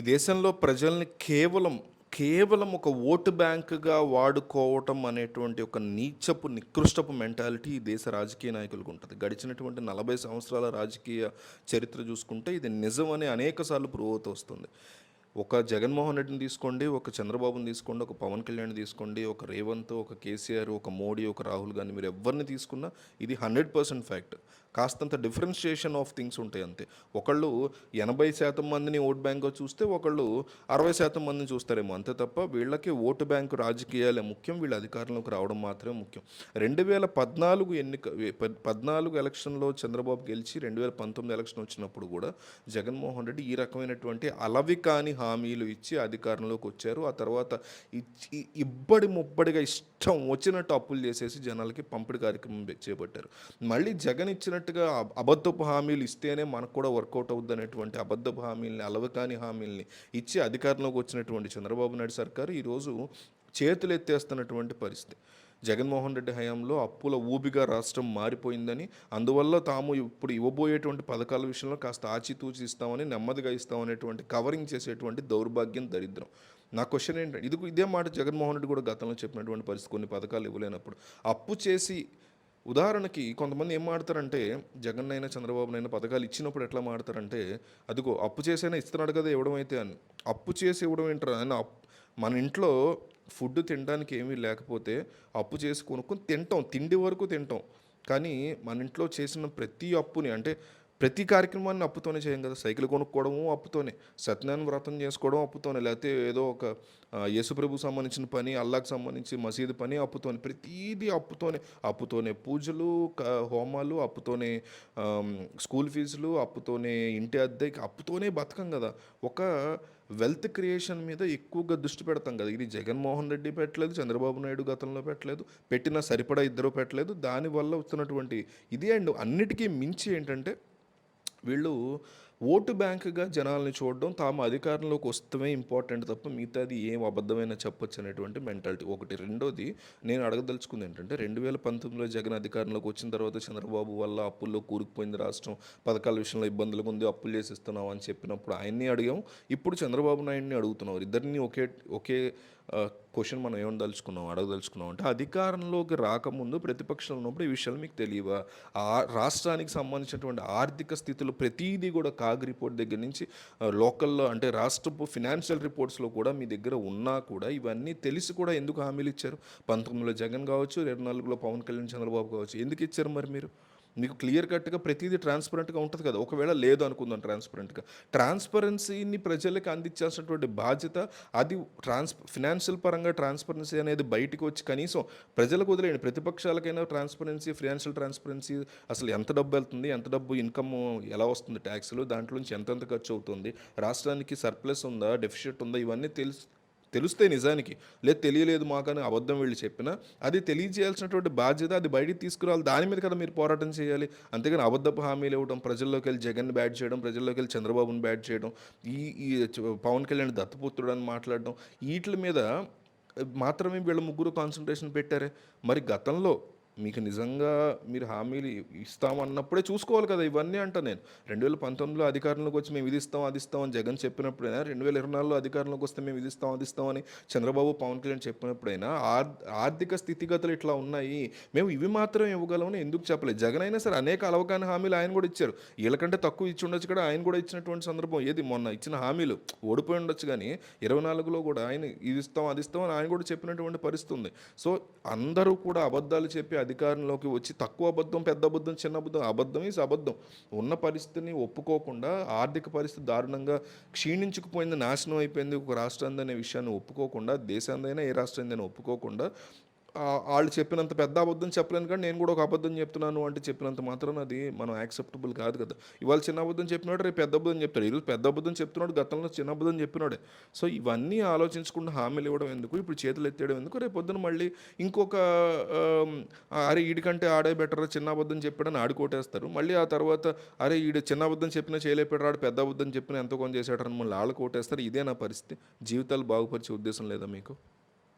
ఈ దేశంలో ప్రజల్ని కేవలం కేవలం ఒక ఓటు బ్యాంకుగా వాడుకోవటం అనేటువంటి ఒక నీచపు నికృష్టపు మెంటాలిటీ ఈ దేశ రాజకీయ నాయకులకు ఉంటుంది. గడిచినటువంటి నలభై సంవత్సరాల రాజకీయ చరిత్ర చూసుకుంటే ఇది నిజం అని అనేక ప్రూవ్ అవుతూ వస్తుంది. ఒక జగన్మోహన్ రెడ్డిని తీసుకోండి ఒక చంద్రబాబుని తీసుకోండి ఒక పవన్ కళ్యాణ్ తీసుకోండి ఒక రేవంత్ ఒక కేసీఆర్ ఒక మోడీ ఒక రాహుల్ గాంధీ మీరు ఎవరిని తీసుకున్నా ఇది హండ్రెడ్ పర్సెంట్ ఫ్యాక్ట్. కాస్తంత డిఫరెన్షియేషన్ ఆఫ్ థింగ్స్ ఉంటాయి అంతే. ఒకళ్ళు ఎనభై శాతం మందిని ఓట్ బ్యాంక్గా చూస్తే ఒకళ్ళు అరవై శాతం మందిని చూస్తారేమో. అంతే తప్ప వీళ్ళకి ఓటు బ్యాంకు రాజకీయాలే ముఖ్యం వీళ్ళ అధికారంలోకి రావడం మాత్రమే ముఖ్యం. రెండు వేల పద్నాలుగు ఎన్నిక పద్నాలుగు ఎలక్షన్లో చంద్రబాబు గెలిచి రెండు వేల పంతొమ్మిది ఎలక్షన్ వచ్చినప్పుడు కూడా జగన్మోహన్ రెడ్డి ఈ రకమైనటువంటి అలవి కాని హామీలు ఇచ్చి అధికారంలోకి వచ్చారు. ఆ తర్వాత ఇచ్చి ఇబ్బడి ముబ్బడిగా ఇష్టం వచ్చినట్టు అప్పులు చేసేసి జనాలకి పంపిణీ కార్యక్రమం చేపట్టారు. మళ్ళీ జగన్ ఇచ్చినట్టు చెప్పినట్టుగా అబద్ధపు హామీలు ఇస్తేనే మనకు కూడా వర్కౌట్ అవుద్ది అనేటువంటి అబద్ధపు హామీల్ని అలవకాని హామీల్ని ఇచ్చి అధికారంలోకి వచ్చినటువంటి చంద్రబాబు నాయుడు సర్కారు ఈరోజు చేతులు ఎత్తేస్తున్నటువంటి పరిస్థితి. జగన్మోహన్ రెడ్డి హయాంలో అప్పుల ఊబిగా రాష్ట్రం మారిపోయిందని అందువల్ల తాము ఇప్పుడు ఇవ్వబోయేటువంటి పథకాల విషయంలో కాస్త ఆచితూచి ఇస్తామని నెమ్మదిగా ఇస్తామనేటువంటి కవరింగ్ చేసేటువంటి దౌర్భాగ్యం దరిద్రం. నా క్వశ్చన్ ఏంటంటే ఇది ఇదే మాట జగన్మోహన్ రెడ్డి కూడా గతంలో చెప్పినటువంటి పరిస్థితి కొన్ని పథకాలు ఇవ్వలేనప్పుడు. అప్పు చేసి ఉదాహరణకి కొంతమంది ఏం మాడతారంటే జగన్ అయినా చంద్రబాబు అయినా పథకాలు ఇచ్చినప్పుడు ఎట్లా మాడతారంటే అదిగో అప్పు చేసైనా ఇస్తున్నాడు కదా ఇవ్వడం అయితే అని. అప్పు చేసి ఇవ్వడం ఏంటారు ఆయన అప్- మన ఇంట్లో ఫుడ్ తినడానికి ఏమీ లేకపోతే అప్పు చేసి కొనుక్కొని తింటాం తిండి వరకు తింటాం. కానీ మన ఇంట్లో చేసిన ప్రతి అప్పుని అంటే ప్రతి కార్యక్రమాన్ని అప్పుతోనే చేయం కదా. సైకిల్ కొనుక్కోవడము అప్పుతోనే సత్యనారాయణ వ్రతం చేసుకోవడం అప్పుతోనే లేకపోతే ఏదో ఒక ఆ, యేసుప్రభు సంబంధించిన పని అల్లాకు సంబంధించి మసీదు పని అప్పుతోనే ప్రతిదీ అప్పుతోనే అప్పుతోనే పూజలు క- హోమాలు అప్పుతోనే స్కూల్ ఫీజులు అప్పుతోనే ఇంటి అద్దెకి అప్పుతోనే బతకం కదా. ఒక వెల్త్ క్రియేషన్ మీద ఎక్కువగా దృష్టి పెడతాం కదా. ఇది జగన్మోహన్ రెడ్డి పెట్టలేదు చంద్రబాబు నాయుడు గతంలో పెట్టలేదు పెట్టిన సరిపడా ఇద్దరు పెట్టలేదు దానివల్ల వస్తున్నటువంటి ఇది అండ్ అన్నిటికీ మించి ఏంటంటే వీళ్ళు ఓటు బ్యాంకుగా జనాల్ని చూడడం తాము అధికారంలోకి వస్తమే ఇంపార్టెంట్ తప్ప మిగతాది ఏం అబద్ధమైన చెప్పొచ్చు అనేటువంటి మెంటాలిటీ. ఒకటి. రెండోది నేను అడగదలుచుకుంది ఏంటంటే రెండు వేల పంతొమ్మిదిలో జగన్ అధికారంలోకి వచ్చిన తర్వాత చంద్రబాబు వల్ల అప్పుల్లో కూరుకుపోయింది రాష్ట్రం. పథకాల విషయంలో ఇబ్బందులు ఉంది అప్పులు చేసిస్తున్నాం అని చెప్పినప్పుడు ఆయన్ని అడిగాం. ఇప్పుడు చంద్రబాబు నాయుడిని అడుగుతున్నాం ఇద్దరిని ఒకే ఒకే క్వశ్చన్ మనం ఏమని అడగదలుచుకున్నాం అంటే అధికారంలోకి రాకముందు ప్రతిపక్షంలో ఉన్నప్పుడు ఈ విషయాలు మీకు తెలియవా? ఆ రాష్ట్రానికి సంబంధించినటువంటి ఆర్థిక స్థితిలో ప్రతిదీ కూడా కాగ్ రిపోర్ట్ దగ్గర నుంచి లోకల్లో అంటే రాష్ట్రపు ఫినాన్షియల్ రిపోర్ట్స్లో కూడా మీ దగ్గర ఉన్నా కూడా ఇవన్నీ తెలిసి కూడా ఎందుకు హామీలు ఇచ్చారు? పంతొమ్మిదిలో జగన్ కావచ్చు ఇరవై నాలుగులో పవన్ కళ్యాణ్ చంద్రబాబు కావచ్చు ఎందుకు ఇచ్చారు మరి మీరు? మీకు క్లియర్ కట్గా ప్రతిదీ ట్రాన్స్పరెంట్గా ఉంటుంది కదా. ఒకవేళ లేదు అనుకుందాం ట్రాన్స్పరెంట్గా ట్రాన్స్పరెన్సీని ప్రజలకు అందించాల్సినటువంటి బాధ్యత అది ట్రాన్స్ ఫినాన్షియల్ పరంగా ట్రాన్స్పరెన్సీ అనేది బయటకు వచ్చి కనీసం ప్రజలకు వదిలేయండి. ప్రతిపక్షాలకైనా ట్రాన్స్పరెన్సీ ఫినాన్షియల్ ట్రాన్స్పరెన్సీ అసలు ఎంత డబ్బు వెళ్తుంది ఎంత డబ్బు ఇన్కమ్ ఎలా వస్తుంది ట్యాక్స్లు దాంట్లో నుంచి ఎంతెంత ఖర్చు అవుతుంది రాష్ట్రానికి సర్ప్లస్ ఉందా డెఫిషిట్ ఉందా ఇవన్నీ తెలుసు తెలుస్తే నిజానికి. లేదు తెలియలేదు మాకని అబద్ధం వీళ్ళు చెప్పినా అది తెలియజేయాల్సినటువంటి బాధ్యత అది బయటికి తీసుకురావాలి. దాని మీద కదా మీరు పోరాటం చేయాలి. అంతేగాని అబద్ధపు హామీలు ఇవ్వడం ప్రజల్లోకి వెళ్ళి జగన్ బ్యాట్ చేయడం ప్రజల్లోకి వెళ్ళి చంద్రబాబుని బ్యాట్ చేయడం ఈ ఈ పవన్ కళ్యాణ్ దత్తపుత్రుడు అని మాట్లాడడం వీటి మీద మాత్రమే వీళ్ళ ముగ్గురు కాన్సన్ట్రేషన్ పెట్టారే. మరి గతంలో మీకు నిజంగా మీరు హామీలు ఇస్తామన్నప్పుడే చూసుకోవాలి కదా ఇవన్నీ అంట నేను. రెండు వేల పంతొమ్మిదిలో అధికారంలోకి వచ్చి మేము ఇది ఇస్తాం అది ఇస్తాం అని జగన్ చెప్పినప్పుడైనా రెండు వేల ఇరవై నాలుగులో అధికారంలోకి వస్తే మేము ఇది ఇస్తాం అది ఇస్తామని చంద్రబాబు పవన్ కళ్యాణ్ చెప్పినప్పుడైనా ఆర్ ఆర్థిక స్థితిగతులు ఇట్లా ఉన్నాయి. మేము ఇవి మాత్రం ఇవ్వగలమని ఎందుకు చెప్పలేదు? జగన్ అయినా సరే అనేక అలవకాని హామీలు ఆయన కూడా ఇచ్చారు. వీళ్ళకంటే తక్కువ ఇచ్చి ఉండొచ్చు కూడా ఆయన కూడా ఇచ్చినటువంటి సందర్భం ఏది? మొన్న ఇచ్చిన హామీలు ఓడిపోయి ఉండొచ్చు కానీ ఇరవై నాలుగులో కూడా ఆయన ఇది ఇస్తాం అది ఇస్తాం అని ఆయన కూడా చెప్పినటువంటి పరిస్థితి ఉంది. సో అందరూ కూడా అబద్ధాలు చెప్పి అధికారంలోకి వచ్చి తక్కువ అబద్ధం పెద్ద అబద్ధం చిన్న అబద్ధం అబద్ధం ఈజ్ అబద్ధం. ఉన్న పరిస్థితిని ఒప్పుకోకుండా ఆర్థిక పరిస్థితి దారుణంగా క్షీణించుకుపోయింది నాశనం అయిపోయింది ఒక రాష్ట్రం అనే విషయాన్ని ఒప్పుకోకుండా దేశాందైనా ఏ రాష్ట్రం ఒప్పుకోకుండా వాళ్ళు చెప్పినంత పెద్ద అబద్ధం చెప్పలేను కానీ నేను కూడా ఒక అబద్ధం చెప్తున్నాను అంటే చెప్పినంత మాత్రం అది మనం యాక్సెప్టబుల్ కాదు కదా. ఇవాళ చిన్న అబద్ధం చెప్పినాడు రేపు పెద్ద అబద్ధం చెప్తాడు. ఈరోజు పెద్ద అబద్ధం చెప్తున్నాడు గతంలో చిన్న అబద్ధం చెప్పినాడే. సో ఇవన్నీ ఆలోచించకుండా హామీలు ఇవ్వడం ఎందుకు? ఇప్పుడు చేతులు ఎత్తేయడం ఎందుకు? రేపు పొద్దున మళ్ళీ ఇంకొక అరే ఈడికంటే ఆడే బెటర్ చిన్న అబద్ధం చెప్పాడని ఆడుకోటేస్తారు. కొట్టేస్తారు మళ్ళీ ఆ తర్వాత అరే ఈడు చిన్న అబద్ధం చెప్పినా చేయలేపాడు ఆడు పెద్ద అబద్ధం చెప్పినా ఎంతో కొంత చేశాడని మళ్ళీ వాళ్ళు కొట్టేస్తారు ఇదే నా పరిస్థితి. జీవితాలు బాగుపరిచే ఉద్దేశం లేదా మీకు?